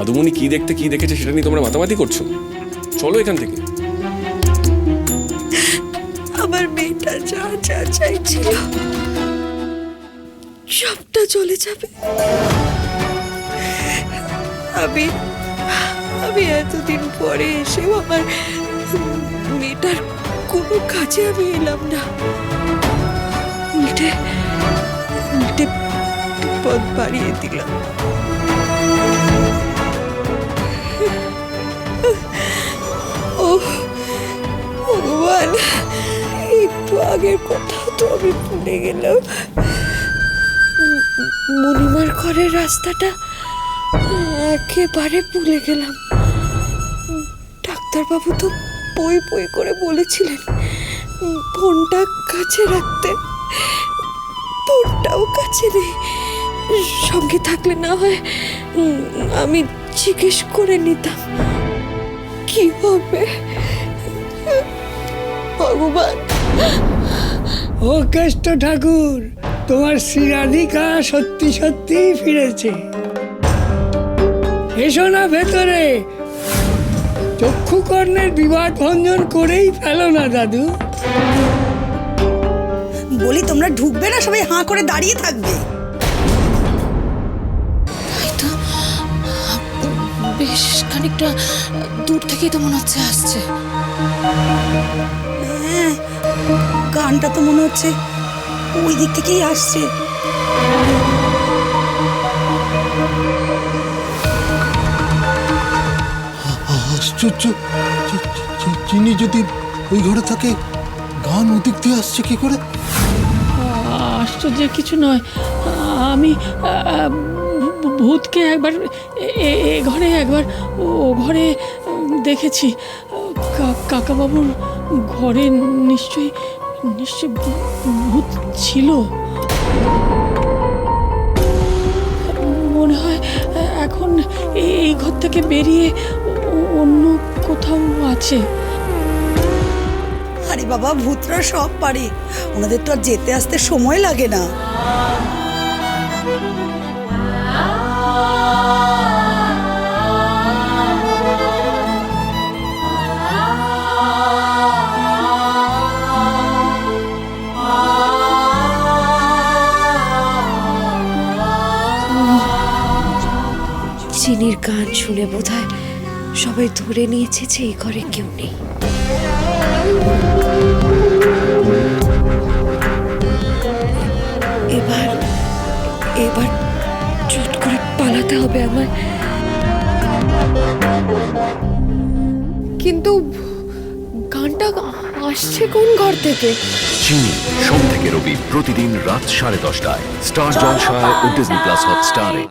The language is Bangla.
দাদুমণি কি দেখতে, কি দেখেছে সেটা নিয়ে তোমরা মাতামাতি করছ? চলো এখান থেকে। আমার মেয়েটা যা যা চাইছিল, সবটা চলে যাবে। আমি আমি এতদিন পরে এসেও আমার মেয়েটার কোনো কাজে আমি এলাম না। উল্টে উল্টে বিপদ বাড়িয়ে দিলাম। একটু আগের কথা তো আমি ভুলে গেলাম। উম, মণিমার ঘরের রাস্তাটা একেবারে ভুলে গেলাম। ডাক্তারবাবু তো বই বই করে বলেছিলেন ফোনটা কাছে রাখতে। ফোনটাও কাছে নেই। সঙ্গে থাকলে না হয় আমি জিজ্ঞেস করে নিতাম কি হবে? ভগবান। ও কেষ্ট ঠাকুর তোমার শ্রীরাধিকা সত্যি সত্যি ফিরেছে। এসো না ভেতরে। চক্ষুকর্ণের বিবাদ ভঞ্জন করেই ফেলো না দাদু। বলি তোমরা ঢুকবে না? সবাই হাঁ করে দাঁড়িয়ে থাকবে। বেশ খানিকটা দূর থেকেই তো মনে হচ্ছে আসছে। গানটা তো মনে হচ্ছে ওই দিক থেকেই আসছে। আশ্চর্য। চিনি যদি ওই ঘরে থাকে গান ওদিক দিয়ে আসছে কি করে? আশ্চর্যের কিছু নয়। আমি ভূতকে একবার এ- এ- এ ঘরে একবার ও ঘরে দেখেছি। কাকাবাবুর ঘরে নিশ্চয়ই নিশ্চয়ই ভূ- ভূত ছিল। মনে হয়, এখন এই ঘর থেকে বেরিয়ে অন্য কোথাও আছে। আরে বাবা, ভূতরা সব পারে। ওনাদের তো আর যেতে আসতে সময় লাগে না। চিনির গান শুনে বোধহয় সবাই ধরে নিয়েছে যে এই ঘরে কেউ নেই। এবার এবার চট করে পালাতে হবে আমার কিন্তু গানটা আসছে কোন ঘর থেকে? চিনি, সোম থেকে রবি, প্রতিদিন রাত সাড়ে দশটায়। স্টার জলসায় ও ডিজনি প্লাস হটস্টারে